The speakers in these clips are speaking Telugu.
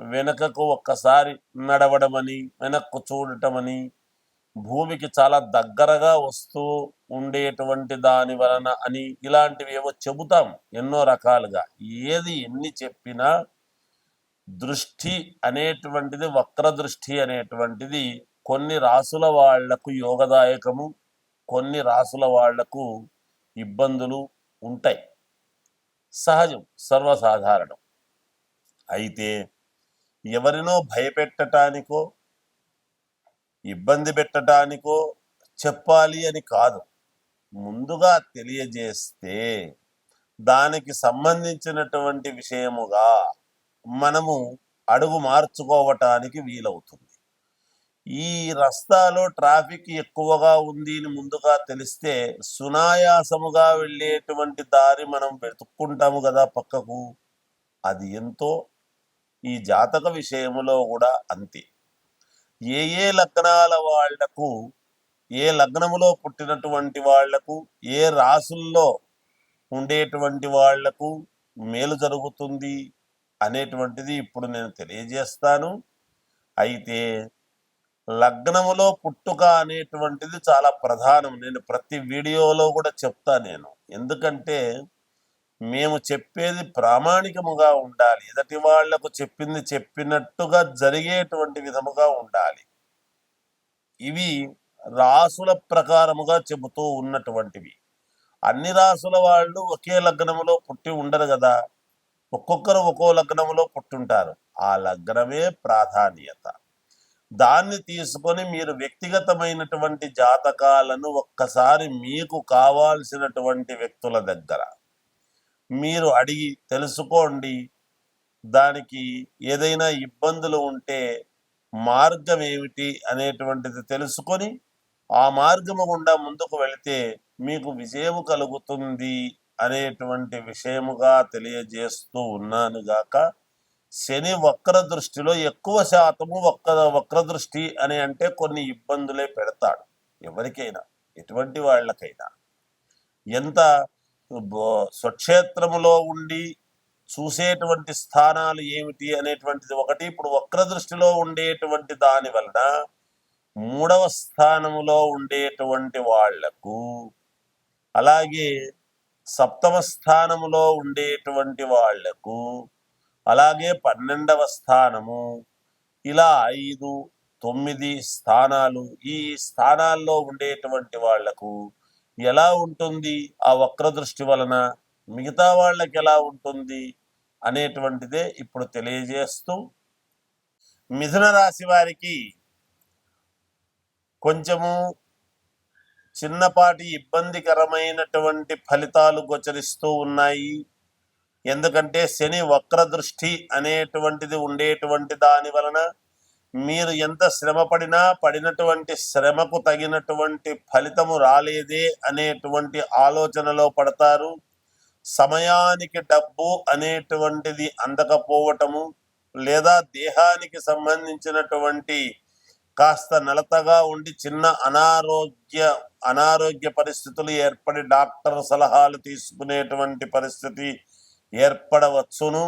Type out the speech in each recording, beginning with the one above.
వెనకకు ఒక్కసారి నడవడమని వెనక్కు చూడటమని భూమికి చాలా దగ్గరగా వస్తూ ఉండేటువంటి దాని వలన అని ఇలాంటివి ఏవో చెబుతాం ఎన్నో రకాలుగా. ఏది ఎన్ని చెప్పినా దృష్టి అనేటువంటిది వక్ర దృష్టి అనేటువంటిది కొన్ని రాసుల వాళ్ళకు యోగదాయకము కొన్ని రాసుల వాళ్ళకు ఇబ్బందులు ఉంటాయి. సహజం సర్వసాధారణం. అయితే ఎవరినో భయపెట్టటానికో ఇబ్బంది పెట్టడానికో చెప్పాలి అని కాదు. ముందుగా తెలియజేస్తే దానికి సంబంధించినటువంటి విషయముగా మనము అడుగు మార్చుకోవటానికి వీలవుతుంది. ఈ రస్తాలో ట్రాఫిక్ ఎక్కువగా ఉంది అని ముందుగా తెలిస్తే సునాయాసముగా వెళ్ళేటువంటి దారి మనం వెతుక్కుంటాము కదా పక్కకు. అది ఎంతో ఈ జాతక విషయంలో కూడా అంతే. ఏ ఏ లగ్నాల వాళ్ళకు ఏ లగ్నములో పుట్టినటువంటి వాళ్ళకు ఏ రాసుల్లో ఉండేటువంటి వాళ్ళకు మేలు జరుగుతుంది అనేటువంటిది ఇప్పుడు నేను తెలియజేస్తాను. అయితే లగ్నములో పుట్టుక అనేటువంటిది చాలా ప్రధానం. నేను ప్రతి వీడియోలో కూడా చెప్తా నేను. ఎందుకంటే మేము చెప్పేది ప్రామాణికముగా ఉండాలి. ఎదటి వాళ్ళకు చెప్పింది చెప్పినట్టుగా జరిగేటువంటి విధముగా ఉండాలి. ఇవి రాసుల ప్రకారముగా చెబుతూ ఉన్నటువంటివి. అన్ని రాసుల వాళ్ళు ఒకే లగ్నములో పుట్టి ఉండరు కదా. ఒక్కొక్కరు ఒక్కో లగ్నములో పుట్టుంటారు. ఆ లగ్నమే ప్రాధాన్యత. దాన్ని తీసుకొని మీరు వ్యక్తిగతమైనటువంటి జాతకాలను ఒక్కసారి మీకు కావాల్సినటువంటి వ్యక్తుల దగ్గర మీరు అడిగి తెలుసుకోండి. దానికి ఏదైనా ఇబ్బందులు ఉంటే మార్గం ఏమిటి అనేటువంటిది తెలుసుకొని ఆ మార్గము గుండా ముందుకు వెళితే మీకు విజయము కలుగుతుంది అనేటువంటి విషయముగా తెలియజేస్తూ ఉన్నాను గాక. శని వక్ర దృష్టిలో ఎక్కువ శాతము వక్ర వక్ర దృష్టి అని అంటే కొన్ని ఇబ్బందులే పెడతాడు. ఎవరికైనా ఎటువంటి వాళ్ళకైనా. ఎంత స్వక్షేత్రములో ఉండి చూసేటువంటి స్థానాలు ఏమిటి అనేటువంటిది ఒకటి. ఇప్పుడు వక్ర దృష్టిలో ఉండేటువంటి దాని వలన మూడవ స్థానములో ఉండేటువంటి వాళ్ళకు అలాగే సప్తమ స్థానములో ఉండేటువంటి వాళ్ళకు అలాగే పన్నెండవ స్థానము ఇలా ఐదు తొమ్మిది స్థానాలు ఈ స్థానాల్లో ఉండేటువంటి వాళ్ళకు ఎలా ఉంటుంది? ఆ వక్ర దృష్టి వలన మిగతా వాళ్ళకి ఎలా ఉంటుంది? అనేటువంటిదే ఇప్పుడు తెలియజేస్తూ మిథున రాశి వారికి కొంచెము చిన్నపాటి ఇబ్బందికరమైనటువంటి ఫలితాలు గోచరిస్తూ ఉన్నాయి. ఎందుకంటే శని వక్ర దృష్టి అనేటువంటిది ఉండేటువంటి దాని వలన మీరు ఎంత శ్రమ పడినా పడినటువంటి శ్రమకు తగినటువంటి ఫలితము రాలేదే అనేటువంటి ఆలోచనలో పడతారు. సమయానికి డబ్బు అనేటువంటిది అందకపోవటము లేదా దేహానికి సంబంధించినటువంటి కాస్త నలతగా ఉండి చిన్న అనారోగ్య అనారోగ్య పరిస్థితులు ఏర్పడి డాక్టర్ సలహాలు తీసుకునేటువంటి పరిస్థితి ఏర్పడవచ్చును.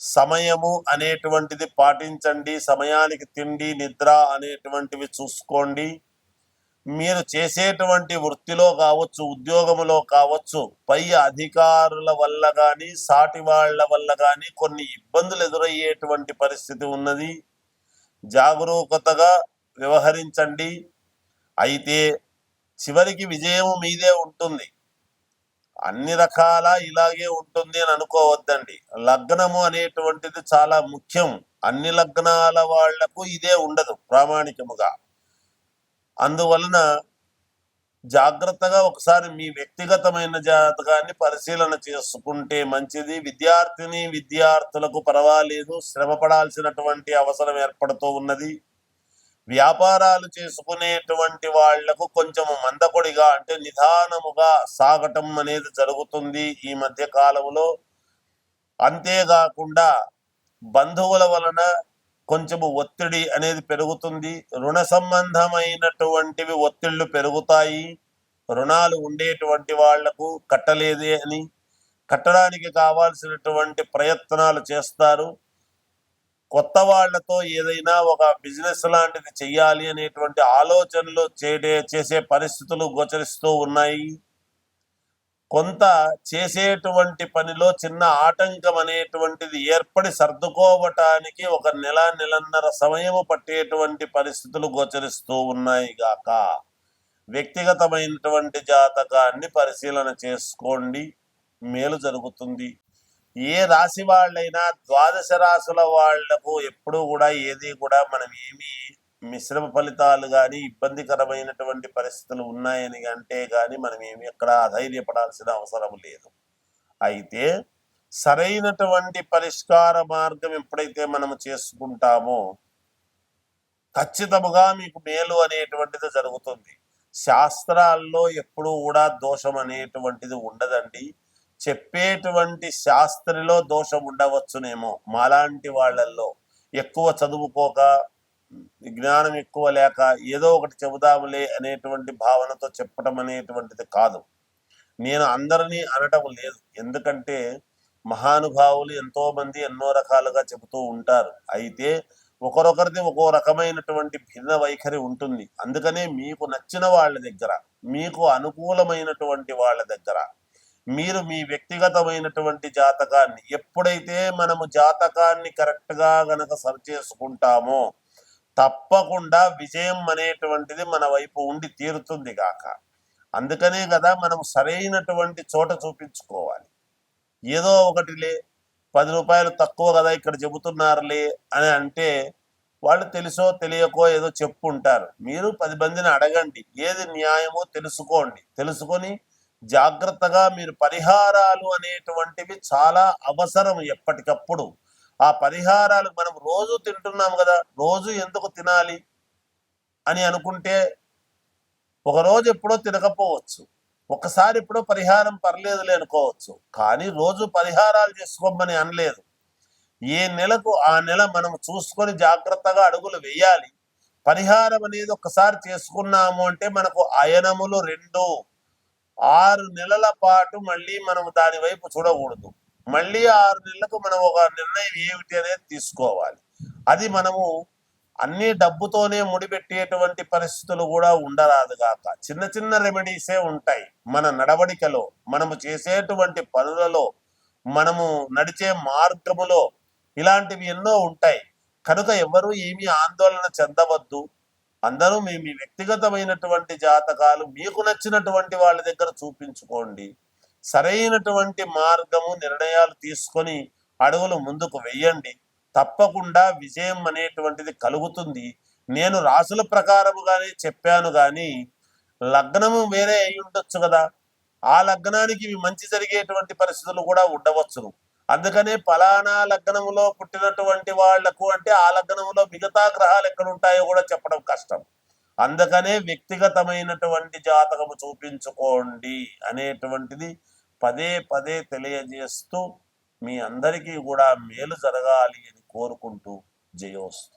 సమయము అనేటువంటిది పాటించండి సమయానికి తిండి నిద్ర అనేటువంటివి చూసుకోండి. మీరు చేసేటువంటి వృత్తిలో కావచ్చు ఉద్యోగములో కావచ్చు పై అధికారుల వల్ల కానీ సాటి వాళ్ళ వల్ల కానీ కొన్ని ఇబ్బందులు ఎదురయ్యేటువంటి పరిస్థితి ఉన్నది. జాగరూకతగా వ్యవహరించండి. అయితే చివరికి విజయం మీదే ఉంటుంది. అన్ని రకాల ఇలాగే ఉంటుంది అని అనుకోవద్దండి. లగ్నము అనేటువంటిది చాలా ముఖ్యం. అన్ని లగ్నాల వాళ్ళకు ఇదే ఉండదు ప్రామాణికముగా. అందువలన జాగ్రత్తగా ఒకసారి మీ వ్యక్తిగతమైన జాతకాన్ని పరిశీలన చేసుకుంటే మంచిది. విద్యార్థిని విద్యార్థులకు పర్వాలేదు. శ్రమ పడాల్సినటువంటి అవసరం ఏర్పడుతూ ఉన్నది. వ్యాపారాలు చేసుకునేటువంటి వాళ్ళకు కొంచెం మందకొడిగా అంటే నిదానముగా సాగటం అనేది జరుగుతుంది ఈ మధ్య కాలంలో. అంతేకాకుండా బంధువుల వలన కొంచెము ఒత్తిడి అనేది పెరుగుతుంది. రుణ సంబంధమైనటువంటివి ఒత్తిళ్ళు పెరుగుతాయి. రుణాలు ఉండేటువంటి వాళ్ళకు కట్టలేదే అని కట్టడానికి కావాల్సినటువంటి ప్రయత్నాలు చేస్తారు. కొత్త వాళ్ళతో ఏదైనా ఒక బిజినెస్ లాంటిది చెయ్యాలి అనేటువంటి ఆలోచనలు చేయడే చేసే పరిస్థితులు గోచరిస్తూ ఉన్నాయి. కొంత చేసేటువంటి పనిలో చిన్న ఆటంకం అనేటువంటిది ఏర్పడి సర్దుకోవటానికి ఒక నెల నెలన్నర సమయము పట్టేటువంటి పరిస్థితులు గోచరిస్తూ ఉన్నాయి గాక. వ్యక్తిగతమైనటువంటి జాతకాన్ని పరిశీలన చేసుకోండి. మేలు జరుగుతుంది. ఏ రాశి వాళ్ళైనా ద్వాదశ రాశుల వాళ్ళకు ఎప్పుడూ కూడా ఏది కూడా మనం ఏమి మిశ్రమ ఫలితాలు కానీ ఇబ్బందికరమైనటువంటి పరిస్థితులు ఉన్నాయని అంటే కానీ మనం ఏమి ఎక్కడ అధైర్యపడాల్సిన అవసరం లేదు. అయితే సరైనటువంటి పరిష్కార మార్గం ఎప్పుడైతే మనం చేసుకుంటామో ఖచ్చితముగా మీకు మేలు అనేటువంటిది జరుగుతుంది. శాస్త్రాల్లో ఎప్పుడూ కూడా దోషం అనేటువంటిది ఉండదండి. చెప్పేటువంటి శాస్త్రిలో దోషం ఉండవచ్చునేమో. మాలాంటి వాళ్ళల్లో ఎక్కువ చదువుకోక జ్ఞానం ఎక్కువ లేక ఏదో ఒకటి చెబుదాములే అనేటువంటి భావనతో చెప్పటం అనేటువంటిది కాదు. నేను అందరినీ అనటం లేదు. ఎందుకంటే మహానుభావులు ఎంతో మంది ఎన్నో రకాలుగా చెబుతూ ఉంటారు. అయితే ఒకరొకరిది ఒక్కో రకమైనటువంటి భిన్న వైఖరి ఉంటుంది. అందుకనే మీకు నచ్చిన వాళ్ళ దగ్గర మీకు అనుకూలమైనటువంటి వాళ్ళ దగ్గర మీరు మీ వ్యక్తిగతమైనటువంటి జాతకాన్ని ఎప్పుడైతే మనము జాతకాన్ని కరెక్ట్గా గనక సరి చేసుకుంటామో తప్పకుండా విజయం అనేటువంటిది మన వైపు ఉండి తీరుతుంది గాక. అందుకనే కదా మనం సరైనటువంటి చోట చూపించుకోవాలి. ఏదో ఒకటిలే పది రూపాయలు తక్కువ కదా ఇక్కడ చెబుతున్నారులే అని అంటే వాళ్ళు తెలుసో తెలియకో ఏదో చెప్పుంటారు. మీరు పది మందిని అడగండి ఏది న్యాయమో తెలుసుకోండి. తెలుసుకొని జాగ్రత్తగా మీరు పరిహారాలు అనేటువంటివి చాలా అవసరం ఎప్పటికప్పుడు. ఆ పరిహారాలు మనం రోజు తింటున్నాం కదా రోజు ఎందుకు తినాలి అని అనుకుంటే ఒక రోజు ఎప్పుడో తినకపోవచ్చు. ఒకసారి ఎప్పుడో పరిహారం పర్లేదులే అనుకోవచ్చు. కానీ రోజు పరిహారాలు చేసుకోమని అనలేదు. ఏ నెలకు ఆ నెల మనం చూసుకొని జాగ్రత్తగా అడుగులు వేయాలి. పరిహారం అనేది ఒకసారి చేసుకున్నాము అంటే మనకు అయనములు రెండు ఆరు నెలల పాటు మళ్ళీ మనం దాని వైపు చూడకూడదు. మళ్ళీ ఆరు నెలలకు మనం ఒక నిర్ణయం ఏమిటి అనేది తీసుకోవాలి. అది మనము అన్ని డబ్బుతోనే ముడిపెట్టేటువంటి పరిస్థితులు కూడా ఉండరాదు కాక చిన్న చిన్న రెమెడీసే ఉంటాయి. మన నడవడికలో మనము చేసేటువంటి పనులలో మనము నడిచే మార్గములో ఇలాంటివి ఎన్నో ఉంటాయి. కనుక ఎవరు ఏమీ ఆందోళన చెందవద్దు. అందరూ మీ మీ వ్యక్తిగతమైనటువంటి జాతకాలు మీకు నచ్చినటువంటి వాళ్ళ దగ్గర చూపించుకోండి. సరైనటువంటి మార్గము నిర్ణయాలు తీసుకొని అడుగులు ముందుకు వెయ్యండి తప్పకుండా విజయం అనేటువంటిది కలుగుతుంది. నేను రాసుల ప్రకారము కానీ చెప్పాను కానీ లగ్నము వేరే అయి ఉండొచ్చు కదా. ఆ లగ్నానికి మంచి జరిగేటువంటి పరిస్థితులు కూడా ఉండవచ్చును. అందుకనే ఫలానా లగ్నములో పుట్టినటువంటి వాళ్ళకు అంటే ఆ లగ్నములో మిగతా గ్రహాలు ఎక్కడ ఉంటాయో కూడా చెప్పడం కష్టం. అందుకనే వ్యక్తిగతమైనటువంటి జాతకము చూపించుకోండి అనేటువంటిది పదే పదే తెలియజేస్తూ మీ అందరికీ కూడా మేలు జరగాలి అని కోరుకుంటూ జయోస్తు.